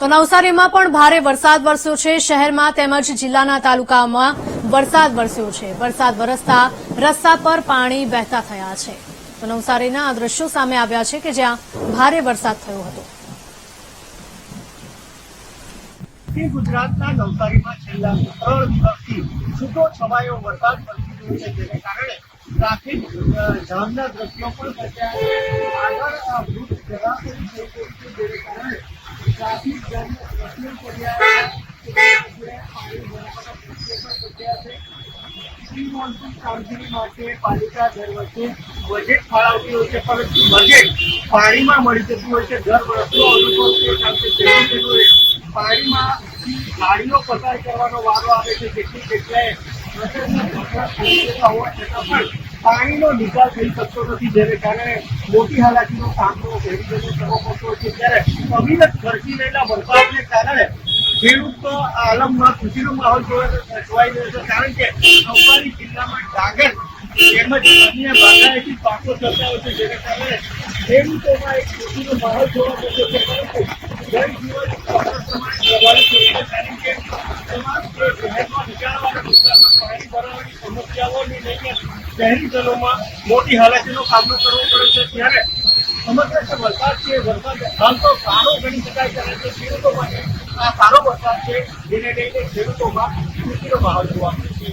તો નવસારીમાં પણ ભારે વરસાદ વરસ્યો છે. શહેરમાં તેમજ જિલ્લાના તાલુકામાં વરસાદ વરસ્યો છે. વરસાદ વરસતા રસ્તા પર પાણી વહેતા થયા છે. તો નવસારીના આ દ્રશ્યો સામે આવ્યા છે કે જ્યાં ભારે વરસાદ થયો હતો. ગુજરાતના નવસારીમાં છેલ્લા ત્રણ દિવસથી છૂટો છવાયો વરસાદ વરસી રહ્યો છે. જેને કારણે ટ્રાફિક જામના દ્રશ્યો પણ આગળ આ વૃક્ષ જવાબદારી થઈ ગઈ છે જેને કારણે ટ્રાફિક જામના છે. પાણી ભરાવાના દ્રશ્યો પણ સર્જાયા છે પ્રી મોન્સૂન કામગીરી માટે પાલિકા દર વર્ષે બજેટ ફાળવતી હોય છે પરંતુ બજેટ પાણીમાં મળી જતું હોય છે દર વર્ષનો અનુભવ પાણીમાં ગાડીઓ પસાર કરવાનો વારો આવે છે જેટલી જગ્યાએ પણ પાણીનો નિકાલ થઈ શકતો નથી જેને કારણે મોટી હાલાકીનો સામનો ખેડૂતોને કરવો પડતો છે. ત્યારે અવિરત ખર્ચી રહેલા વરસાદને કારણે ખેડૂત આલમમાં ખુશીનો માહોલ જોવાઈ રહ્યો છે. કારણ કે નવસારી જિલ્લામાં ડાંગર તેમજ અન્ય બાગાયતી પાકો થતા હોય છે, જેને કારણે ખેડૂતોમાં એક ખુશીનો માહોલ જોવા મળ્યો છે. પરંતુ જનજીવન પ્રભાવિત થયું છે. કારણ કે તમામ શહેરમાં નીચાણવાળા વિસ્તારમાં પાણી ભરાવાની સમસ્યાઓને લઈને શહેરીજનોમાં મોટી હાલાકીનો સામનો કરવો પડે છે ત્યારે સમગ્ર જે વરસાદ છે વરસાદ હાલ તો સારો ગણી શકાય કારણ કે ખેડૂતો માટે આ સારો વરસાદ છે, જેને લઈને ખેડૂતોમાં ખુશીનો માહોલ જોવા મળે છે.